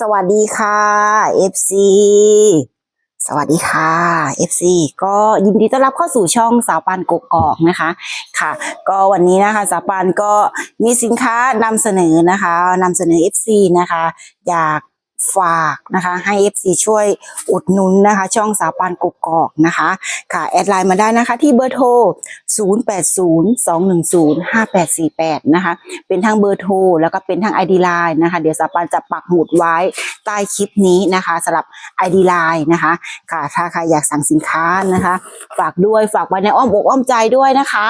สวัสดีค่ะ FC สวัสดีค่ะ FC ก็ยินดีต้อนรับเข้าสู่ช่องสาวปานกกอกนะคะค่ะ ก็วันนี้นะคะสาวปานก็มีสินค้านำเสนอนะคะนำเสนอ FC นะคะ อยาก ฝากนะคะ ให้ FC ช่วยอุดหนุนนะคะ ช่องสาวปานกกอกนะคะค่ะแอดไลน์มาได้นะคะที่เบอร์โทร 0802105848 นะคะ เป็นทั้งเบอร์โทร แล้วก็เป็นทั้ง ID Line นะคะ เดี๋ยวสาวปานจะปักหมุดไว้ใต้คลิปนี้นะคะสำหรับ ID Line นะคะค่ะถ้าใครอยากสั่งสินค้านะคะ ฝากด้วยฝากไว้ในอ้อมอกอ้อมใจด้วยนะคะ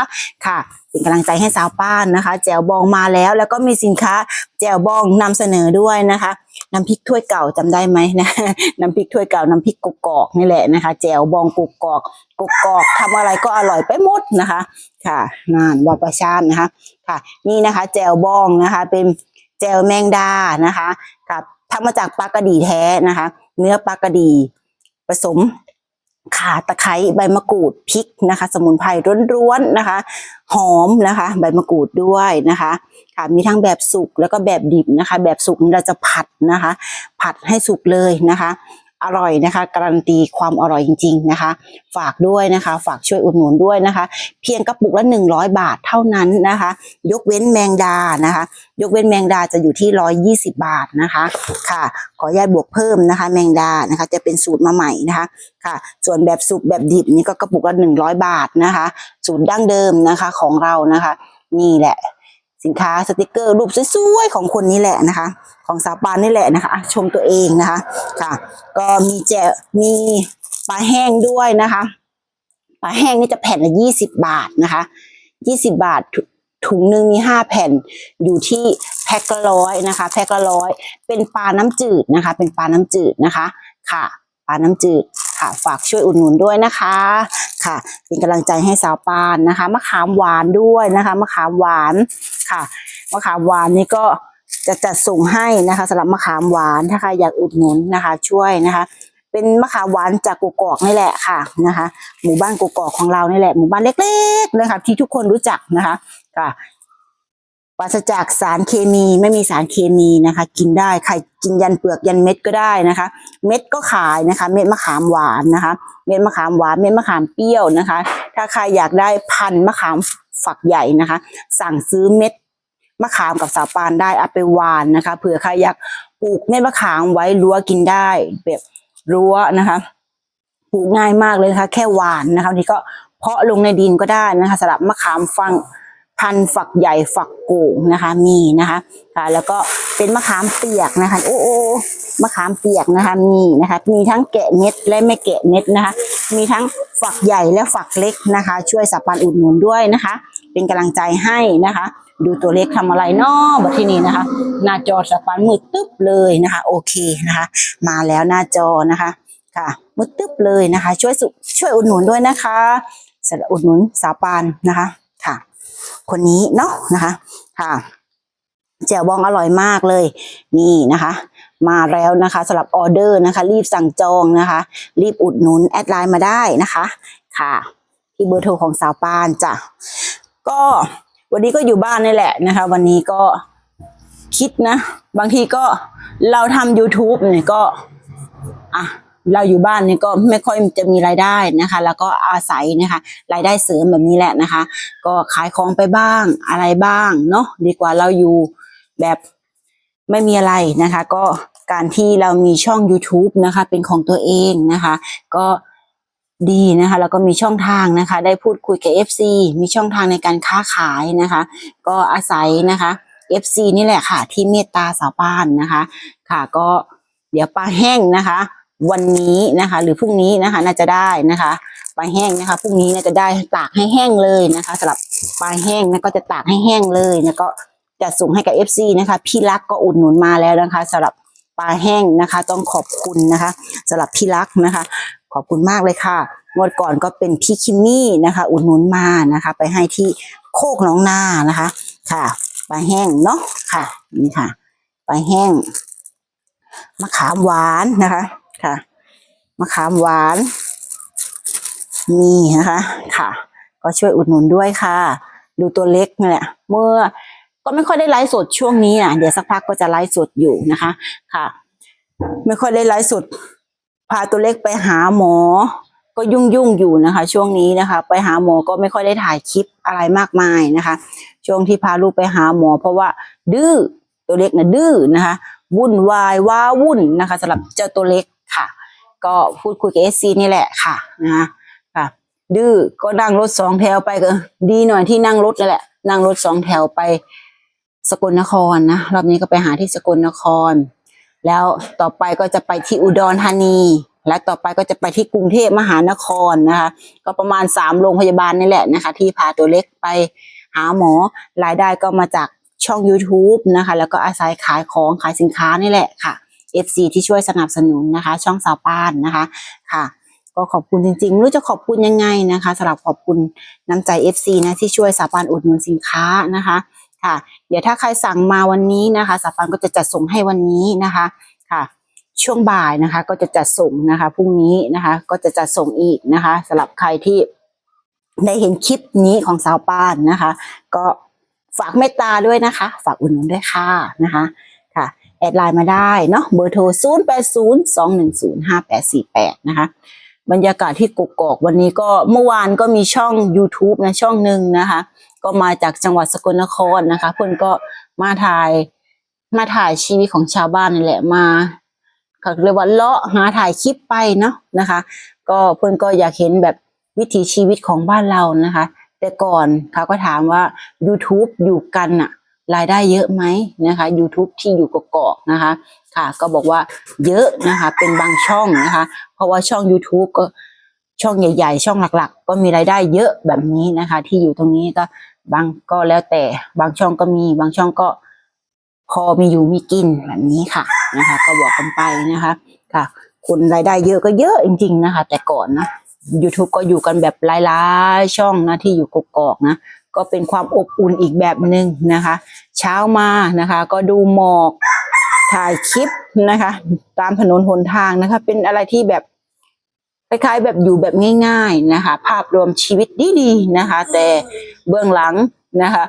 ค่ะเป็นกำลังใจให้สาวป้านนะคะ แจวบองมาแล้ว แล้วก็มีสินค้าแจวบองนำเสนอด้วยนะคะ น้ำพริกถ้วยเก่าจำได้ไหมนะน้ำพริกถ้วยเก่าน้ำพริกกกอกนี่แหละนะคะแจวบองกกอกกกอกทำอะไรก็อร่อยไปหมดนะคะ ค่ะนานวาประชานนะคะค่ะ นี่นะคะ แจวบองนะคะ เป็นแจวแมงดานะคะค่ะทำมาจากปลากระดีแท้นะคะ เนื้อปลากระดีผสม ข่าตะไคร้ใบมะกรูดพริกนะคะ สมุนไพรร้วนๆนะคะ หอมนะคะ ใบมะกรูดด้วยนะคะค่ะมีทั้งแบบสุกแล้วก็แบบดิบนะคะ แบบสุกเราจะผัดนะคะ ผัดให้สุกเลยนะคะ อร่อยนะคะ การันตีความอร่อยจริง ๆนะคะ ฝากด้วยนะคะ ฝากช่วยอุดหนุนด้วยนะคะ เพียงกระปุกละ 100 บาทเท่านั้นนะคะ ยกเว้นแมงดานะคะ ยกเว้นแมงดาจะอยู่ที่ 120 บาทนะคะค่ะ ขออนุญาตบวกเพิ่มนะคะ แมงดานะคะ จะเป็นสูตรมาใหม่นะคะค่ะ ส่วนแบบสุกแบบดิบนี่ก็กระปุกละ 100 บาทนะคะ สูตรดั้งเดิมนะคะของเรานะคะ นี่แหละ สินค้าสติกเกอร์รูปสวยๆของคนนี้แหละนะคะ ของสาวปานนี่แหละนะคะ ชมตัวเองนะคะค่ะ ก็มีแจมีปลาแห้งด้วยนะคะปลาแห้งนี่จะแผ่นละยี่สิบบาทนะคะยี่สิบาทถุงหนึ่งมีห้าแผ่นอยู่ที่แพ็คละร้อยนะคะ แพ็คละร้อยเป็นปลาน้ำจืดนะคะ เป็นปลาน้ำจืดนะคะค่ะปลาน้ำจืดค่ะ ฝากช่วยอุดหนุนด้วยนะคะค่ะ เป็นกำลังใจให้สาวปานนะคะมะขามหวานด้วยนะคะมะขามหวาน ค่ะ มะขามหวานนี่ก็จะจัดส่งให้นะคะสำหรับมะขามหวานถ้าใครอยากอุดหนุนนะคะ ช่วยนะคะ เป็นมะขามหวานจากกกอกนี่แหละค่ะนะคะ หมู่บ้านกกอกของเรานี่แหละหมู่บ้านเล็กๆนะคะที่ทุกคนรู้จักนะคะค่ะปราศจากสารเคมีไม่มีสารเคมีนะคะ กินได้ใครกินยันเปลือกยันเม็ดก็ได้นะคะ เม็ดก็ขายนะคะ เม็ดมะขามหวานนะคะ เม็ดมะขามหวานเม็ดมะขามเปรี้ยวนะคะ ถ้าใครอยากได้พันธุ์มะขาม ฝักใหญ่นะคะ สั่งซื้อเม็ดมะขามกับสาปานได้เอาไปหวานนะคะ เผื่อใครอยากปลูกเม็ดมะขามไว้รั้วกินได้แบบรั้วนะคะปลูกง่ายมากเลยนะคะแค่หวานนะคะนี่ก็เพาะลงในดินก็ได้นะคะสำหรับมะขามฟังพันฝักใหญ่ฝักโก่งนะคะ มีนะคะค่ะแล้วก็เป็นมะขามเปียกนะคะ โอ้โอ้มะขามเปียกนะคะมีนะคะ มีทั้งแกะเม็ดและไม่แกะเม็ดนะคะ มีทั้งฝักใหญ่และฝักเล็กนะคะ ช่วยสับปันอุดหนุนด้วยนะคะ เป็นกำลังใจให้นะคะ ดูตัวเล็กทำอะไรเนาะบัดที่นี้นะคะ หน้าจอสับปันมืดตึ๊บเลยนะคะ โอเคนะคะ มาแล้วหน้าจอนะคะค่ะมืดตึ๊บเลยนะคะ ช่วยสุช่วยอุดหนุนด้วยนะคะสำหรับอุดหนุนสาวปานนะคะค่ะ คนนี้เนาะนะคะค่ะ แจ่วบองอร่อยมากเลย นี่นะคะ มาแล้วนะคะสำหรับออเดอร์นะคะ รีบสั่งจองนะคะ รีบอุดหนุนแอดไลน์มาได้นะคะค่ะ ที่เบอร์โทรของสาวปานจ้ะก็วันนี้ก็อยู่บ้านนี่แหละนะคะ วันนี้ก็คิดนะ บางทีก็เราทำ YouTube เนี่ยก็อะเราอยู่บ้านเนี่ยก็ไม่ค่อยจะมีรายได้นะคะ แล้วก็อาศัยนะคะ รายได้เสริมแบบนี้แหละนะคะ ก็ขายของไปบ้างอะไรบ้างเนาะดีกว่าเราอยู่ แบบไม่มีอะไรนะคะ ก็การที่เรามีช่อง YouTube นะคะ เป็นของตัวเองนะคะ ก็ดีนะคะแล้วก็มีช่องทางนะคะ ได้พูดคุยกับ FC มีช่องทางในการค้าขายนะคะ ก็อาศัยนะคะ FC นี่แหละค่ะ ที่เมตตาสาวป้านนะคะ ค่ะก็เดี๋ยวปลาแห้งนะคะ วันนี้นะคะ หรือพรุ่งนี้นะคะ น่าจะได้นะคะปลาแห้งนะคะพรุ่งนี้น่าจะได้ตากให้แห้งเลยนะคะสำหรับปลาแห้งนะก็จะตากให้แห้งเลยแล้วก็ จะส่งให้กับ FC นะคะ พี่รักก็อุดหนุนมาแล้วนะคะสำหรับปลาแห้งนะคะ ต้องขอบคุณนะคะสำหรับพี่รักนะคะ ขอบคุณมากเลยค่ะงวดก่อนก็เป็นพี่คิมมี่นะคะ อุดหนุนมานะคะ ไปให้ที่โคกหน้องนานะคะ ค่ะปลาแห้งเนาะค่ะนี่ค่ะปลาแห้งมะขามหวานนะคะค่ะมะขามหวาน มีนะคะ ค่ะ ก็ช่วยอุดหนุนด้วยค่ะ ดูตัวเล็กนี่แหละเมื่อ ก็ไม่ค่อยได้ไลฟ์สดช่วงนี้อะเดี๋ยวสักพักก็จะไลฟ์สดอยู่นะคะ ค่ะ ไม่ค่อยได้ไลฟ์สดพาตัวเล็กไปหาหมอ ก็ยุ่งยุ่งอยู่นะคะ ช่วงนี้นะคะ ไปหาหมอก็ไม่ค่อยได้ถ่ายคลิปอะไรมากมายนะคะ ช่วงที่พาลูกไปหาหมอ เพราะว่า ดื้อตัวเล็กนะดื้อนะคะวุ่นวายว้าวุ่นนะคะสำหรับเจ้าตัวเล็กค่ะ ก็พูดคุยกับเอซีนี่แหละค่ะนะคะค่ะ ดื้อก็นั่งรถสองแถวไปก็ดีหน่อยที่นั่งรถนั่นแหละ นั่งรถสองแถวไป สกลนครนะรอบนี้ก็ไปหาที่สกลนคร แล้วต่อไปก็จะไปที่อุดรธานี และต่อไปก็จะไปที่กรุงเทพมหานครนะคะ ก็ประมาณสามโรงพยาบาลนี่แหละนะคะ ที่พาตัวเล็กไปหาหมอรายได้ก็มาจากช่อง YouTube นะคะ แล้วก็อาศัยขายของขายสินค้านี่แหละค่ะ FC ที่ช่วยสนับสนุนนะคะ ช่องสาวป้านนะคะค่ะ ก็ขอบคุณจริงๆไม่รู้จะขอบคุณยังไงนะคะสำหรับขอบคุณน้ำใจ FC นะที่ช่วยสาวปานอุดหนุนสินค้านะคะ ค่ะ เดี๋ยวถ้าใครสั่งมาวันนี้นะคะสาวปานก็จะจัดส่งให้วันนี้นะคะค่ะ ช่วงบ่ายนะคะ ก็จะจัดส่งนะคะพรุ่งนี้นะคะ ก็จะจัดส่งอีกนะคะสำหรับใครที่ได้เห็นคลิปนี้ของสาวปานนะคะ ก็ฝากเมตตาด้วยนะคะ ฝากอุดหนุนด้วยค่ะนะคะค่ะแอดไลน์มาได้เนาะเบอร์โทร 0 8 0 2 1 0 5 8 4 8 นะคะ บรรยากาศที่กกอกวันนี้ก็เมื่อวานก็มีช่อง YouTube นะช่องหนึ่งนะคะ ก็มาจากจังหวัดสกลนครนะคะเพื่อนก็มาถ่ายมาถ่ายชีวิตของชาวบ้านนี่แหละมาเขาเรียกว่าเลาะหาถ่ายคลิปไปเนาะนะคะ ก็เพื่อนก็อยากเห็นแบบวิถีชีวิตของบ้านเรานะคะ แต่ก่อนเขาก็ถามว่า YouTube อยู่กันอะรายได้เยอะไหมนะคะ YouTube ที่อยู่กกอกนะคะ ค่ะ ก็บอกว่าเยอะนะคะ เป็นบางช่องนะคะ เพราะว่าช่อง YouTube ก็ช่องใหญ่ ๆ ช่องหลักๆ ก็มีรายได้เยอะแบบนี้นะคะ ที่อยู่ตรงนี้ก็บางก็แล้วแต่บางช่องก็มีบางช่องก็พอมีอยู่มีกินแบบนี้ค่ะนะคะ ก็บอกกันไปนะคะ ค่ะ คนรายได้เยอะก็เยอะจริง ๆนะคะ แต่ก่อนนะ YouTube ก็อยู่กันแบบหลายๆช่องนะที่อยู่กกอกนะก็เป็นความอบอุ่นอีกแบบหนึ่งนะคะ เช้ามานะคะ ก็ดูหมอก ถ่ายคลิปนะคะ ตามถนนหนทางนะคะ เป็นอะไรที่แบบคล้ายๆแบบอยู่แบบง่าย ๆนะคะ ภาพรวมชีวิตดีๆนะคะ แต่เบื้องหลังนะคะ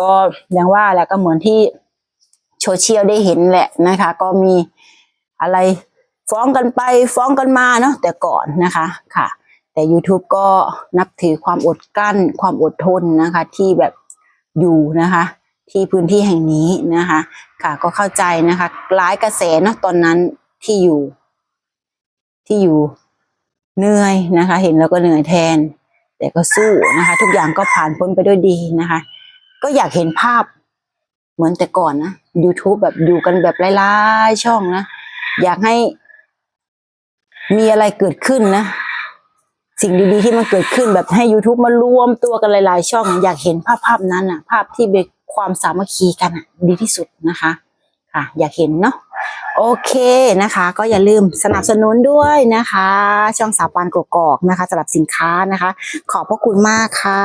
ก็อย่างว่าแหละก็เหมือนที่โซเชียลได้เห็นแหละนะคะ ก็มีอะไรฟ้องกันไปฟ้องกันมาเนาะแต่ก่อนนะคะค่ะ แต่ YouTube ก็นับถือความอดกลั้นความอดทนนะคะ ที่แบบอยู่นะคะ ที่พื้นที่แห่งนี้นะคะ ค่ะก็เข้าใจนะคะร้ายกระแสเนาะตอนนั้นที่อยู่ ที่อยู่เหนื่อยนะคะ เห็นแล้วก็เหนื่อยแทน แต่ก็สู้นะคะ ทุกอย่างก็ผ่านพ้นไปด้วยดีนะคะ ก็อยากเห็นภาพเหมือนแต่ก่อนนะ YouTube แบบอยู่กันแบบหลายๆช่องนะ อยากให้มีอะไรเกิดขึ้นนะ สิ่งดีๆที่มันเกิดขึ้นแบบให้ YouTube มารวมตัวกันหลายๆช่อง อยากเห็นภาพภาพนั้นอะภาพที่เป็น ความสามัคคีกันดีที่สุดนะคะค่ะอยากเห็นเนาะโอเคนะคะ ก็อย่าลืมสนับสนุนด้วยนะคะ ช่องสาวปานกกอกนะคะสำหรับสินค้านะคะ ขอบพระคุณมากค่ะ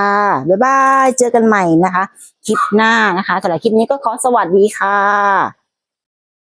บ๊ายบาย เจอกันใหม่นะคะ คลิปหน้านะคะสำหรับคลิปนี้ก็ขอสวัสดีค่ะ